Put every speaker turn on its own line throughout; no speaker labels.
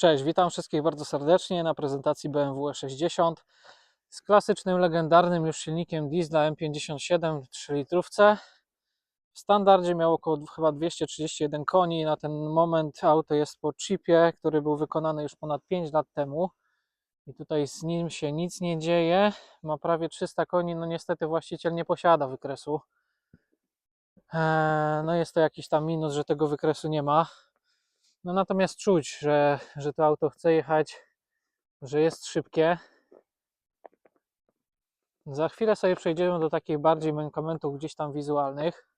Cześć, witam wszystkich bardzo serdecznie na prezentacji BMW E60 z klasycznym, legendarnym już silnikiem diesla M57 w 3 litrówce. W standardzie miał około chyba 231 koni. Na ten moment auto jest po chipie, który był wykonany już ponad 5 lat temu. I tutaj z nim się nic nie dzieje. Ma prawie 300 koni. No niestety właściciel nie posiada wykresu. Eee, No jest to jakiś tam minus, że tego wykresu nie ma. No natomiast czuć, że, że to auto chce jechać, że jest szybkie. Za chwilę sobie przejdziemy do takich bardziej mankamentów gdzieś tam wizualnych.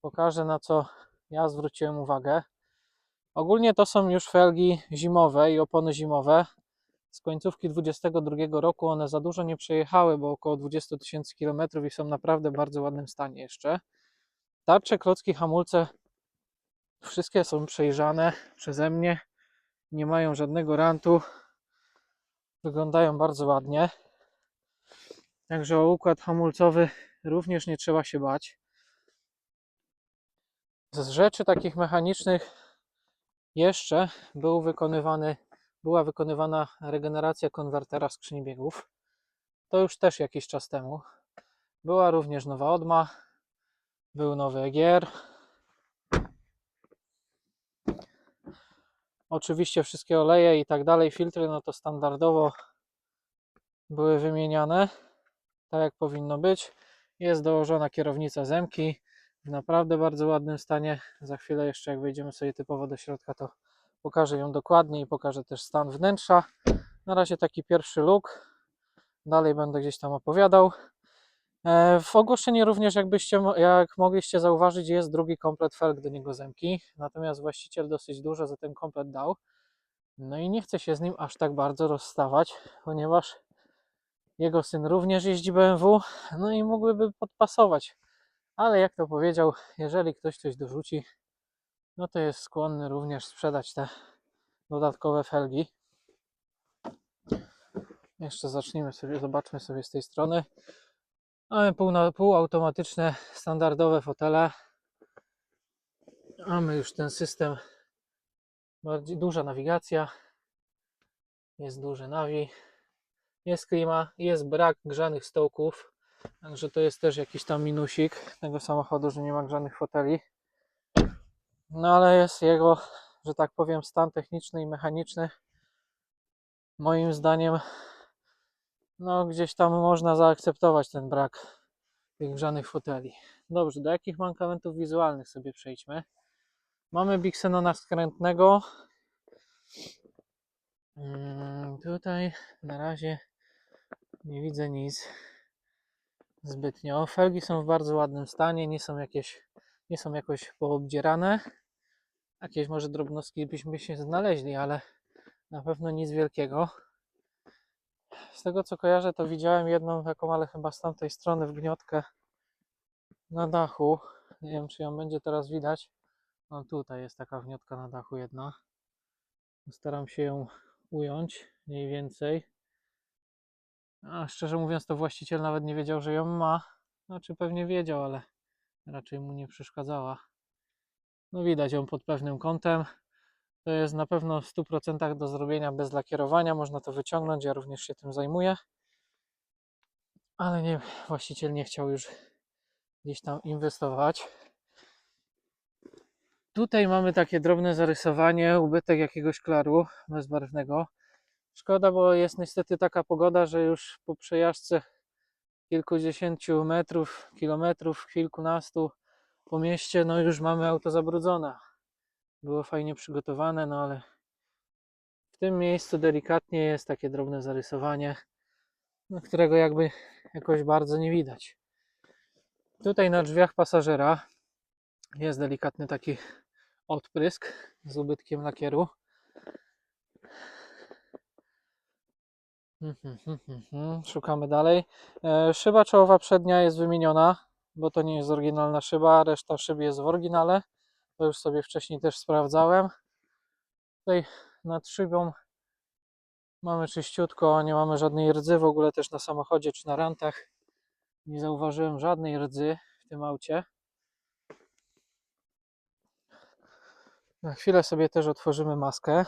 Pokażę na co ja zwróciłem uwagę. Ogólnie to są już felgi zimowe i opony zimowe. Z końcówki 22 roku one za dużo nie przejechały, bo około 20 tysięcy kilometrów i są naprawdę w bardzo ładnym stanie jeszcze. Tarcze, klocki, hamulce Wszystkie są przejrzane przeze mnie. Nie mają żadnego rantu. Wyglądają bardzo ładnie. Także o układ hamulcowy również nie trzeba się bać. Z rzeczy takich mechanicznych jeszcze był wykonywany, była wykonywana regeneracja konwertera skrzyni biegów. To już też jakiś czas temu. Była również nowa odma, był nowy EGR, Oczywiście wszystkie oleje i tak dalej, filtry, no to standardowo były wymieniane, tak jak powinno być. Jest dołożona kierownica Zemki w naprawdę bardzo ładnym stanie. Za chwilę jeszcze jak wejdziemy sobie typowo do środka, to pokażę ją dokładnie i pokażę też stan wnętrza. Na razie taki pierwszy look. Dalej będę gdzieś tam opowiadał. E, W ogłoszeniu również, jakbyście, jak mogliście zauważyć, jest drugi komplet felg do niego zemki. Natomiast właściciel dosyć dużo za ten komplet dał. No i nie chce się z nim aż tak bardzo rozstawać, ponieważ jego syn również jeździ BMW, no i mógłby podpasować. Ale jak to powiedział, jeżeli ktoś coś dorzuci, no to jest skłonny również sprzedać te dodatkowe felgi. Jeszcze zacznijmy sobie, zobaczmy sobie z tej strony. Mamy pół, półautomatyczne, standardowe fotele. Mamy już ten system, bardziej duża nawigacja, jest duży nawi, jest klima, jest brak grzanych stołków, także to jest też jakiś tam minusik tego samochodu, że nie ma grzanych foteli. No ale jest jego, że tak powiem, stan techniczny i mechaniczny. Moim zdaniem, no gdzieś tam można zaakceptować ten brak tych grzanych foteli. Dobrze, do jakich mankamentów wizualnych sobie przejdźmy? Mamy Bixenona skrętnego. Mm, Tutaj na razie nie widzę nic zbytnio. Felgi są w bardzo ładnym stanie, nie są jakieś, nie są jakoś poobdzierane. Jakieś może drobnostki byśmy się znaleźli, ale na pewno nic wielkiego. Z tego co kojarzę, to widziałem jedną taką, ale chyba z tamtej strony wgniotkę na dachu. Nie wiem, czy ją będzie teraz widać. No tutaj jest taka wniotka na dachu jedna. Staram się ją ująć mniej więcej. A szczerze mówiąc, to właściciel nawet nie wiedział, że ją ma. Znaczy pewnie wiedział, ale raczej mu nie przeszkadzała. No widać ją pod pewnym kątem. To jest na pewno w 100% do zrobienia bez lakierowania. Można to wyciągnąć, ja również się tym zajmuję. Ale nie, właściciel nie chciał już gdzieś tam inwestować. Tutaj mamy takie drobne zarysowanie, ubytek jakiegoś klaru bezbarwnego. Szkoda, bo jest niestety taka pogoda, że już po przejażdżce kilkudziesięciu metrów, kilometrów, kilkunastu po mieście, no już mamy auto zabrudzone. Było fajnie przygotowane, no ale w tym miejscu delikatnie jest takie drobne zarysowanie, no, którego jakby jakoś bardzo nie widać. Tutaj na drzwiach pasażera jest delikatny taki odprysk z ubytkiem lakieru. Mhm, mhm, mhm. Szukamy dalej. E, Szyba czołowa przednia jest wymieniona, bo to nie jest oryginalna szyba, reszta szyb jest w oryginale. To już sobie wcześniej też sprawdzałem. Tutaj nad szybą mamy czyściutko, nie mamy żadnej rdzy w ogóle też na samochodzie czy na rantach. Nie zauważyłem żadnej rdzy w tym aucie. Na chwilę sobie też otworzymy maskę.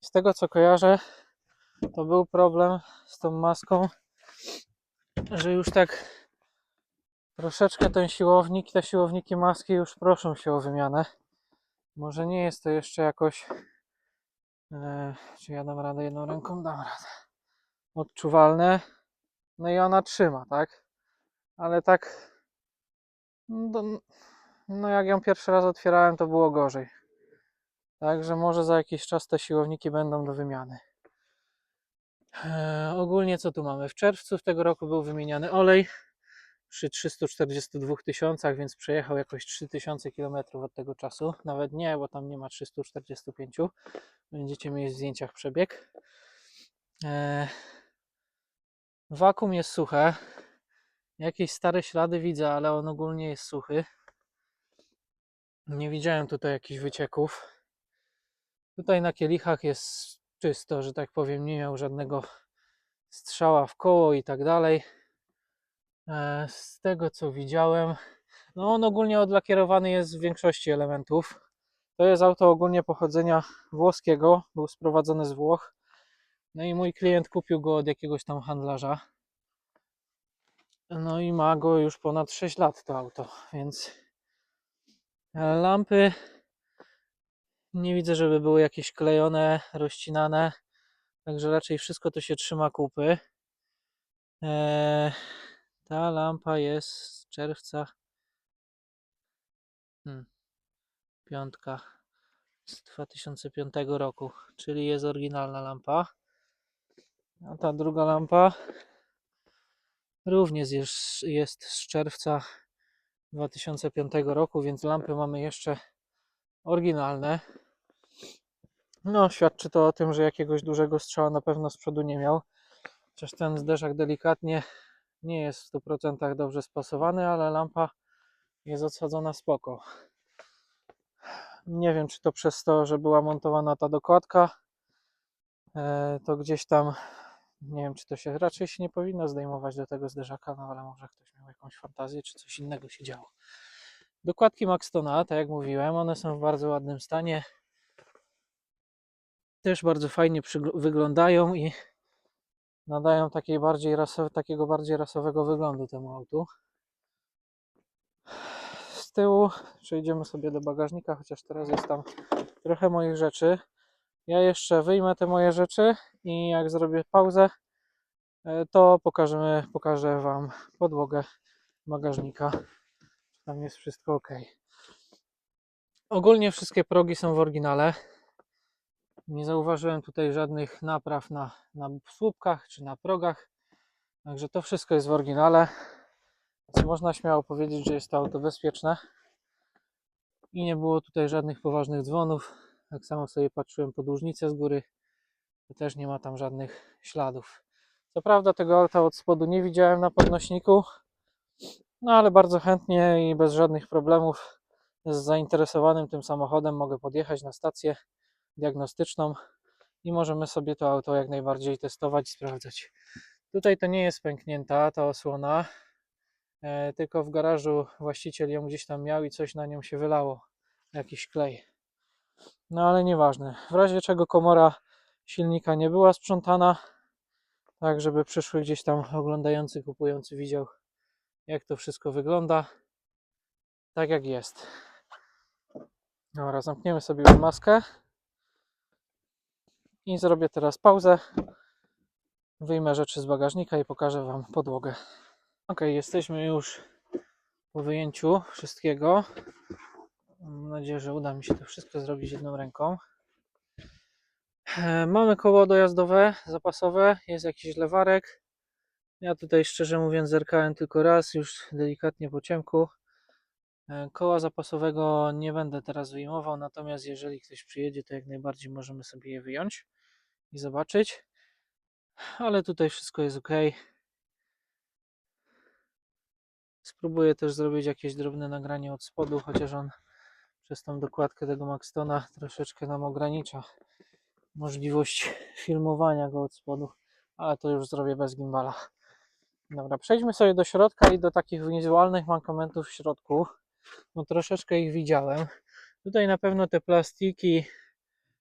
Z tego co kojarzę, to był problem z tą maską, że już tak troszeczkę ten siłownik, te siłowniki maski już proszą się o wymianę. Może nie jest to jeszcze jakoś. E, czy ja dam radę jedną ręką? Dam radę. Odczuwalne. No i ona trzyma, tak? Ale tak. No, no jak ją pierwszy raz otwierałem, to było gorzej. Także może za jakiś czas te siłowniki będą do wymiany. E, ogólnie co tu mamy? W czerwcu tego roku był wymieniany olej przy 342 tysiącach, więc przejechał jakoś 3000 km od tego czasu. Nawet nie, bo tam nie ma 345. Będziecie mieć w zdjęciach przebieg. E, wakum jest suche. Jakieś stare ślady widzę, ale on ogólnie jest suchy. Nie widziałem tutaj jakichś wycieków. Tutaj na kielichach jest czysto, że tak powiem, nie miał żadnego strzała w koło i tak dalej. E, Z tego co widziałem, no on ogólnie odlakierowany jest w większości elementów. To jest auto ogólnie pochodzenia włoskiego, był sprowadzony z Włoch. No i mój klient kupił go od jakiegoś tam handlarza. No i ma go już ponad 6 lat to auto, więc e, lampy nie widzę, żeby były jakieś klejone, rozcinane. Także raczej wszystko to się trzyma kupy. Eee, ta lampa jest z czerwca. Hmm. Piątka z 2005 roku, czyli jest oryginalna lampa. A ta druga lampa również jest, jest z czerwca 2005 roku, więc lampy mamy jeszcze oryginalne. No, świadczy to o tym, że jakiegoś dużego strzała na pewno z przodu nie miał. Chociaż ten zderzak delikatnie nie jest w 100% dobrze spasowany, ale lampa jest odsadzona spoko. Nie wiem, czy to przez to, że była montowana ta dokładka, e, to gdzieś tam, nie wiem, czy to się raczej się nie powinno zdejmować do tego zderzaka, no ale może ktoś miał jakąś fantazję, czy coś innego się działo. Dokładki Maxtona, tak jak mówiłem, one są w bardzo ładnym stanie. Też bardzo fajnie wyglądają i nadają takiej bardziej rasowe, takiego bardziej rasowego wyglądu temu autu. Z tyłu przejdziemy sobie do bagażnika, chociaż teraz jest tam trochę moich rzeczy. Ja jeszcze wyjmę te moje rzeczy i jak zrobię pauzę, e, to pokażemy, pokażę Wam podłogę bagażnika. Tam jest wszystko ok. Ogólnie wszystkie progi są w oryginale. Nie zauważyłem tutaj żadnych napraw na, na słupkach czy na progach. Także to wszystko jest w oryginale. Więc można śmiało powiedzieć, że jest to auto bezpieczne. I nie było tutaj żadnych poważnych dzwonów. Tak samo sobie patrzyłem podłużnicę z góry. To też nie ma tam żadnych śladów. Co prawda tego auta od spodu nie widziałem na podnośniku. No ale bardzo chętnie i bez żadnych problemów z zainteresowanym tym samochodem mogę podjechać na stację diagnostyczną i możemy sobie to auto jak najbardziej testować i sprawdzać. Tutaj to nie jest pęknięta ta osłona, e, tylko w garażu właściciel ją gdzieś tam miał i coś na nią się wylało, jakiś klej. No ale nieważne. W razie czego komora silnika nie była sprzątana, tak żeby przyszły gdzieś tam oglądający, kupujący widział jak to wszystko wygląda. Tak jak jest. Dobra, zamkniemy sobie maskę. I zrobię teraz pauzę. Wyjmę rzeczy z bagażnika i pokażę Wam podłogę. Ok, jesteśmy już po wyjęciu wszystkiego. Mam nadzieję, że uda mi się to wszystko zrobić jedną ręką. E, Mamy koło dojazdowe, zapasowe, jest jakiś lewarek. Ja tutaj szczerze mówiąc zerkałem tylko raz, już delikatnie po ciemku. E, Koła zapasowego nie będę teraz wyjmował, natomiast jeżeli ktoś przyjedzie, to jak najbardziej możemy sobie je wyjąć i zobaczyć. Ale tutaj wszystko jest ok. Spróbuję też zrobić jakieś drobne nagranie od spodu, chociaż on przez tą dokładkę tego Maxtona troszeczkę nam ogranicza możliwość filmowania go od spodu, ale to już zrobię bez gimbala. Dobra, przejdźmy sobie do środka i do takich wizualnych mankamentów w środku. No troszeczkę ich widziałem. Tutaj na pewno te plastiki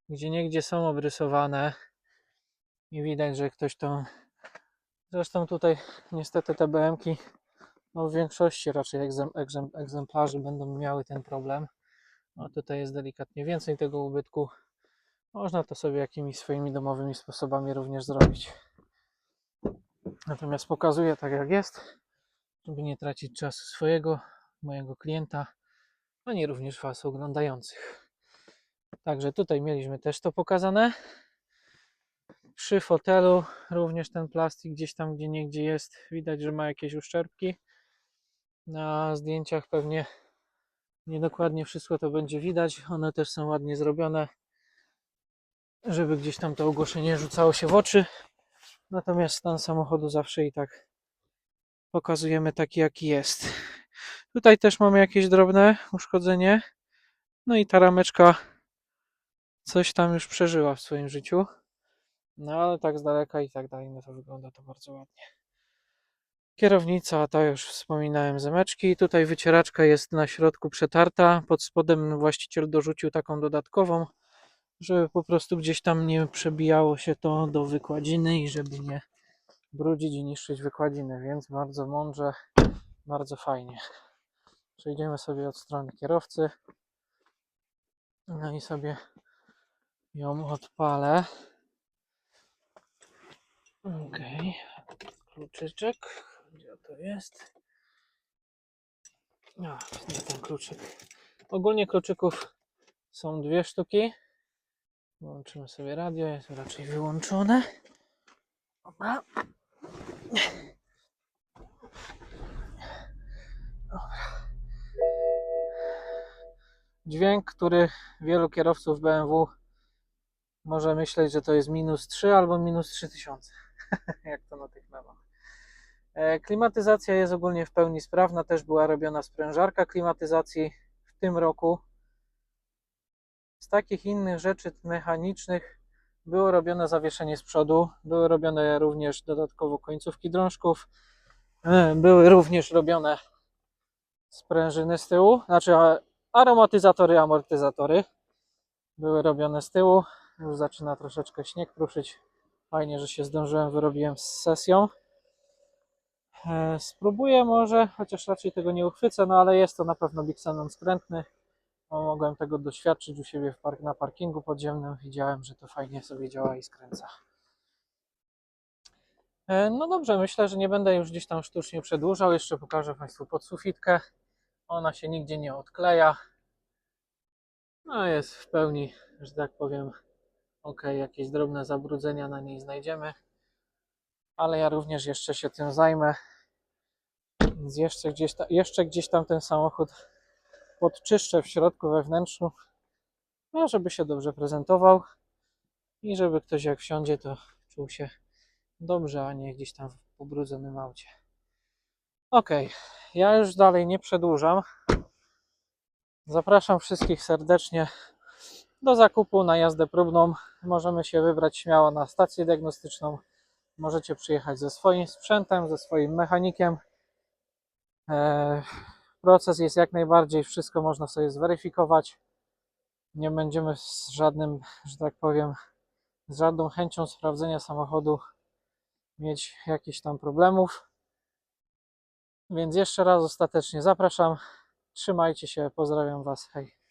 gdzie niegdzie są obrysowane i widać, że ktoś to. Zresztą tutaj niestety te BM-ki no w większości raczej egzem, egzem, egzemplarzy będą miały ten problem. No tutaj jest delikatnie więcej tego ubytku. Można to sobie jakimiś swoimi domowymi sposobami również zrobić. Natomiast pokazuję tak jak jest, żeby nie tracić czasu swojego, mojego klienta, ani również Was oglądających. Także tutaj mieliśmy też to pokazane. Przy fotelu również ten plastik gdzieś tam, gdzie niegdzie jest, widać, że ma jakieś uszczerbki. Na zdjęciach pewnie niedokładnie wszystko to będzie widać. One też są ładnie zrobione, żeby gdzieś tam to ogłoszenie rzucało się w oczy. Natomiast stan samochodu zawsze i tak pokazujemy taki, jaki jest. Tutaj też mamy jakieś drobne uszkodzenie. No i ta rameczka coś tam już przeżyła w swoim życiu. No ale tak z daleka i tak dalej, no to wygląda to bardzo ładnie. Kierownica, to już wspominałem, zemeczki. Tutaj wycieraczka jest na środku przetarta. Pod spodem właściciel dorzucił taką dodatkową, żeby po prostu gdzieś tam nie przebijało się to do wykładziny i żeby nie brudzić i niszczyć wykładziny, więc bardzo mądrze, bardzo fajnie. Przejdziemy sobie od strony kierowcy. No i sobie ją odpalę. Okej, kluczyczek. Gdzie to jest? A, nie ten kluczyk. Ogólnie kluczyków są dwie sztuki. Włączymy sobie radio, jest raczej wyłączone. Dobra. Dobra. Dźwięk, który wielu kierowców BMW może myśleć, że to jest minus 3 albo minus 3000, jak to na tych memach. E, Klimatyzacja jest ogólnie w pełni sprawna, też była robiona sprężarka klimatyzacji w tym roku. Z takich innych rzeczy mechanicznych było robione zawieszenie z przodu, były robione również dodatkowo końcówki drążków, e, były również robione sprężyny z tyłu, znaczy aromatyzatory, amortyzatory były robione z tyłu. Już zaczyna troszeczkę śnieg kruszyć. Fajnie, że się zdążyłem, wyrobiłem z sesją. E, Spróbuję może, chociaż raczej tego nie uchwycę, no ale jest to na pewno Bixenon skrętny. Bo mogłem tego doświadczyć u siebie park, na parkingu podziemnym. Widziałem, że to fajnie sobie działa i skręca. E, No dobrze, myślę, że nie będę już gdzieś tam sztucznie przedłużał. Jeszcze pokażę Państwu podsufitkę. Ona się nigdzie nie odkleja. No jest w pełni, że tak powiem, ok. Jakieś drobne zabrudzenia na niej znajdziemy. Ale ja również jeszcze się tym zajmę. Więc jeszcze gdzieś, ta, jeszcze gdzieś tam ten samochód podczyszczę w środku, we wnętrzu. No, żeby się dobrze prezentował i żeby ktoś jak wsiądzie, to czuł się dobrze, a nie gdzieś tam w pobrudzonym aucie. Ok, ja już dalej nie przedłużam. Zapraszam wszystkich serdecznie do zakupu na jazdę próbną. Możemy się wybrać śmiało na stację diagnostyczną. Możecie przyjechać ze swoim sprzętem, ze swoim mechanikiem. Eee, Proces jest jak najbardziej, wszystko można sobie zweryfikować. Nie będziemy z żadnym, że tak powiem, z żadną chęcią sprawdzenia samochodu mieć jakichś tam problemów. Więc jeszcze raz ostatecznie zapraszam. Trzymajcie się, pozdrawiam Was. Hej.